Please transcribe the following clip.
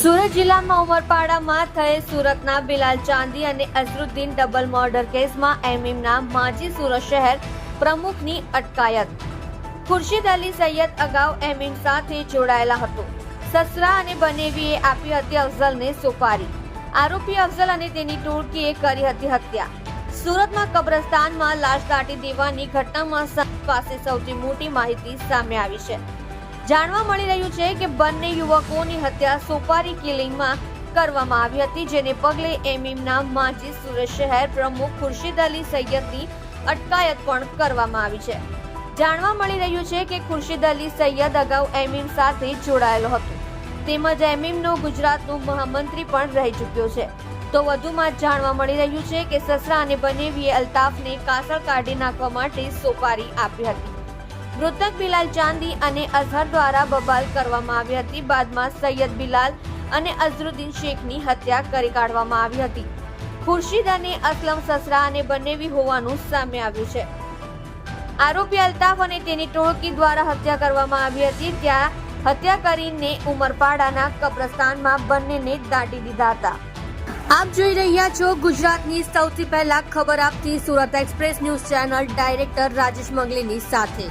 સુરત જિલ્લામાં ઉમરપાડામાં થયેલ સુરતના બિલાલ ચાંદી અને અઝરુદ્દીન ડબલ મર્ડર કેસમાં એમએમના માજી સુરત શહેર પ્રમુખની અટકાયત. ખુરશીદ અલી સૈયદ અગાઉ એમએમ સાથે જોડાયેલા હતો. સસરા અને બનેવીએ આપી હતી અફઝલને સોપારી. આરોપી અફઝલ અને તેની ટોળકીએ કરી હતી હત્યા. સુરતમાં કબ્રસ્તાનમાં લાશ દાટી દેવાની ઘટનામાં પાસે સૌથી મોટી માહિતી સામે આવી છે. જાણવા મળી રહ્યું છે કે બંને યુવકોની હત્યા સોપારી કિલિંગમાં કરવામાં આવી હતી, જેને પગલે એમએમના માજી સુરત શહેર પ્રમુખ ખુરશીદ અલી સૈયદની અટકાયત પણ કરવામાં આવી છે. જાણવા મળી રહ્યું છે કે ખુરશીદ અલી સૈયદ અગાઉ એમએમ સાથે જોડાયેલો હતો. તેમજ એમએમનો ગુજરાતનો મહામંત્રી પણ રહી ચૂક્યો છે. તો વધુમાં જાણવા મળી રહ્યું છે કે સસરા અને બનેવીએ અલ્તાફને કાસળ કાઢી નાખવા માટે સોપારી આપી હતી. મૃતક બિલાલ ચાંદી અને અઝહર દ્વારા બબાલ કરવામાં આવી હતી. બાદમાં સૈયદ બિલાલ અને અઝરુદ્દીન શેખની હત્યા કરી કાઢવામાં આવી હતી. ખુરશીદ અને અસલમ સસરા અને બનેવી હોવાનું સામે આવ્યું છે. આરોપી અલ્તાફ અને તેની ટોળકી દ્વારા હત્યા કરવામાં આવી હતી. ત્યાં હત્યા કરીને ઉમરપાડાના કબ્રસ્તાનમાં બંનેને દાટી દીધા હતા. આપ જોઈ રહ્યા છો ગુજરાતની સૌથી પહેલા ખબર આપતી Surat express news channel director Rajesh મંગલીની સાથે.